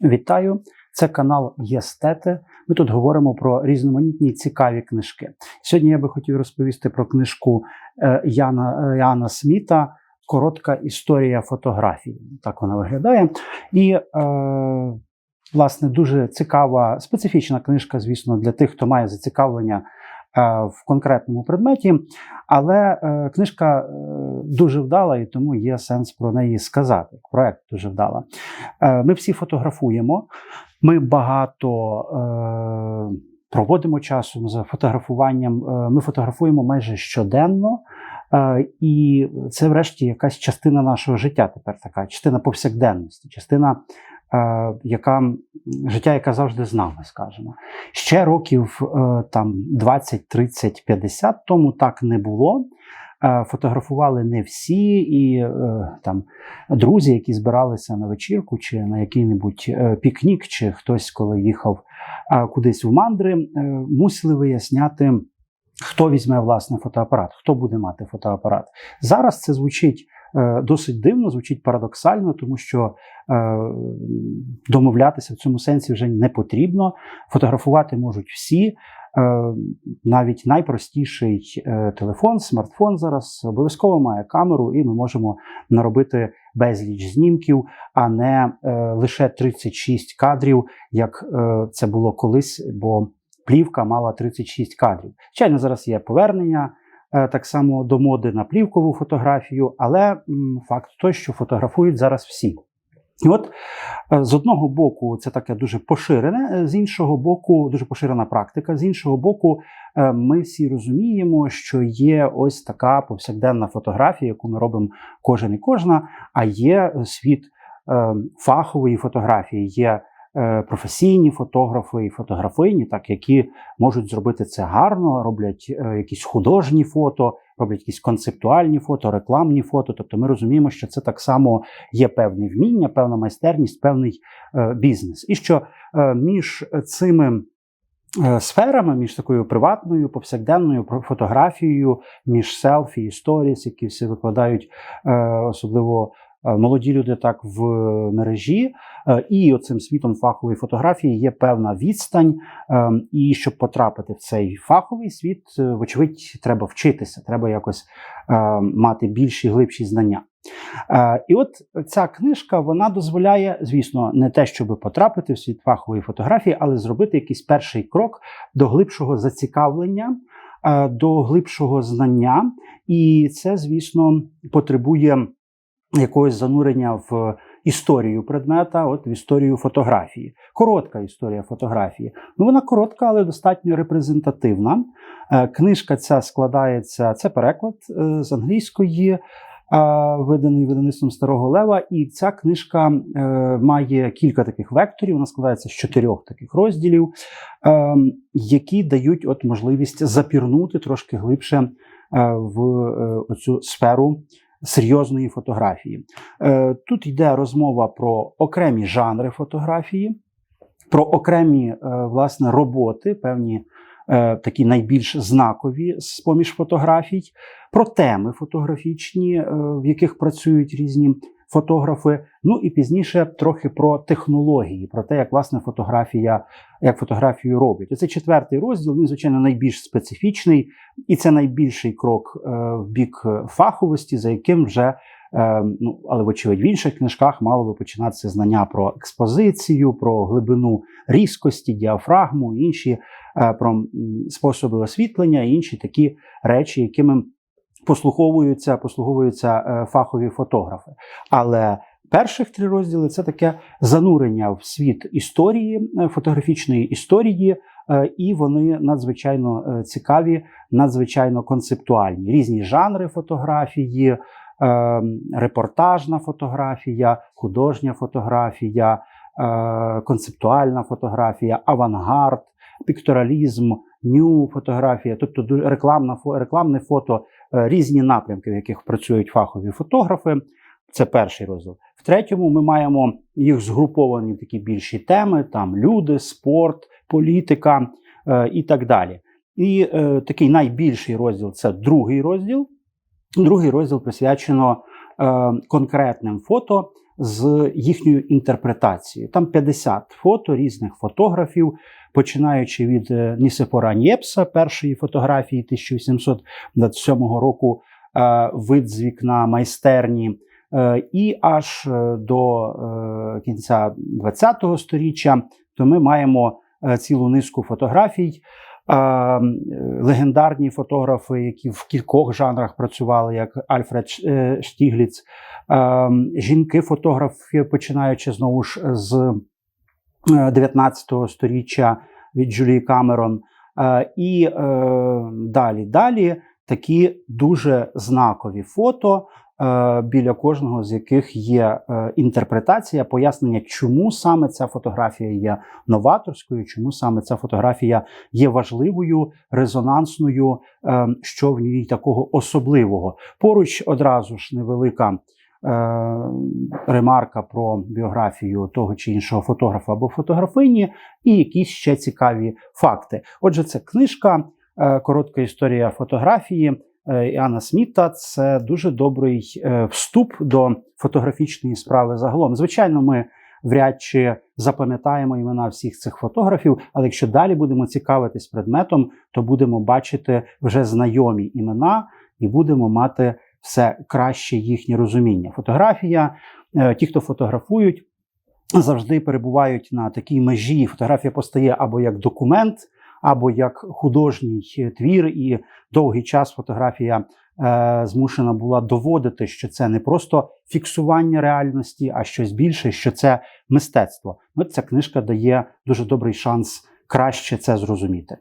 Вітаю! Це канал Єстети. Ми тут говоримо про різноманітні цікаві книжки. Сьогодні я би хотів розповісти про книжку е, Яна, е, Яна Сміта Коротка історія фотографії. Так вона виглядає. І, е, власне, дуже цікава, специфічна книжка, звісно, для тих, хто має зацікавлення. Е, В конкретному предметі, але е, книжка е, дуже вдала, і тому є сенс про неї сказати. Проект дуже вдала. Ми всі фотографуємо. Ми багато проводимо часу за фотографуванням. Ми фотографуємо майже щоденно, і це, врешті, якась частина нашого життя. Тепер така частина повсякденності, частина яка життя, яка завжди з нами, скажімо. Ще років е, там 20, 30, 50 тому так не було. Е, Фотографували не всі, і е, там друзі, які збиралися на вечірку чи на який-небудь е, пікнік, чи хтось, коли їхав е, кудись в мандри, е, мусили виясняти, хто візьме власне фотоапарат, хто буде мати фотоапарат. Зараз це звучить е, досить дивно, звучить парадоксально, тому що е, домовлятися в цьому сенсі вже не потрібно. Фотографувати можуть всі. Е, Навіть найпростіший е, телефон, смартфон зараз обов'язково має камеру, і ми можемо наробити безліч знімків, а не е, лише 36 кадрів, як е, це було колись, бо плівка мала 36 кадрів. Звичайно, зараз є повернення е, так само до моди на плівкову фотографію, але факт той, що фотографують зараз всі. І от е, з одного боку, це таке дуже поширене, е, з іншого боку, дуже поширена практика. З іншого боку, е, ми всі розуміємо, що є ось така повсякденна фотографія, яку ми робимо кожен і кожна, а є світ е, фахової фотографії, є е, професійні фотографи і фотографині, так, які можуть зробити це гарно, роблять е, якісь художні фото, роблять якісь концептуальні фото, рекламні фото. Тобто ми розуміємо, що це так само є певне вміння, певна майстерність, певний е, бізнес. І що е, між цими е, сферами, між такою приватною, повсякденною фотографією, між селфі і сторіс, які всі викладають, е, особливо е, молоді люди так в мережі, е, і оцим світом фахової фотографії є певна відстань. е, І щоб потрапити в цей фаховий світ, е, вочевидь, треба вчитися, треба якось е, мати більші глибші знання. Е, І от ця книжка вона дозволяє, звісно, не те, щоб потрапити в світ фахової фотографії, але зробити якийсь перший крок до глибшого зацікавлення, е, до глибшого знання. І це, звісно, потребує якогось занурення в історію предмета, от в історію фотографії. Коротка історія фотографії. Ну, вона коротка, але достатньо репрезентативна. Е, Книжка ця складається, це переклад е, з англійської, е, виданий видавництвом Старого Лева. І ця книжка е, має кілька таких векторів. Вона складається з чотирьох таких розділів, е, які дають от можливість запірнути трошки глибше е, в е, оцю сферу серйозної фотографії. Е, Тут йде розмова про окремі жанри фотографії, про окремі е, власне роботи, певні е, такі найбільш знакові з поміж фотографій, про теми фотографічні, в яких працюють різні фотографи. Ну і пізніше трохи про технології, про те, як власне фотографія, як фотографію роблять. Оце четвертий розділ. Він звичайно найбільш специфічний, і це найбільший крок е, в бік фаховості, за яким вже. е, Ну, але, вочевидь, в інших книжках мало би починатися знання про експозицію, про глибину різкості, діафрагму, інші е, про способи освітлення, інші такі речі, якими послуговуються, послуговуються е, фахові фотографи. Але перших три розділи це таке занурення в світ історії, е, фотографічної історії, е, і вони надзвичайно цікаві, надзвичайно концептуальні. Різні жанри фотографії, репортажна фотографія, художня фотографія, концептуальна фотографія, авангард, пікторалізм, ню фотографія, тобто рекламна рекламне фото, різні напрямки, в яких працюють фахові фотографи. Це перший розділ. В третьому ми маємо їх згруповані в такі більші теми: там люди, спорт, політика е, і так далі. І е, такий найбільший розділ це другий розділ. Другий розділ присвячено е, конкретним фото з їхньою інтерпретацією. Там 50 фото різних фотографів, починаючи від е, Нісифора Нєпса, першої фотографії 1827 року, е, вид з вікна майстерні. Е, І аж до кінця ХХ століття, то ми маємо цілу низку фотографій. Е, Легендарні фотографи, які в кількох жанрах працювали, як Альфред е, Штігліц, е, жінки-фотографи, починаючи знову ж з е, 19 століття від Джулії Камерон, Е, і е, далі, далі такі дуже знакові фото, е, біля кожного з яких є е, інтерпретація, пояснення, чому саме ця фотографія є новаторською, чому саме ця фотографія є важливою, резонансною, е, що в ній такого особливого. Поруч одразу ж невелика. Ремарка про біографію того чи іншого фотографа або фотографині, і якісь ще цікаві факти. Отже, це книжка, коротка історія фотографії е, Іана Сміта. Це дуже добрий е, вступ до фотографічної справи загалом. Звичайно, ми вряд чи запам'ятаємо імена всіх цих фотографів, але якщо далі будемо цікавитись предметом, то будемо бачити вже знайомі імена і будемо мати все краще їхнє розуміння. Фотографія, е, ті, хто фотографують, завжди перебувають на такій межі. Фотографія постає або як документ, або як художній твір, і довгий час фотографія е, змушена була доводити, що це не просто фіксування реальності, а щось більше, що це мистецтво. Ну, ця книжка дає дуже добрий шанс краще це зрозуміти.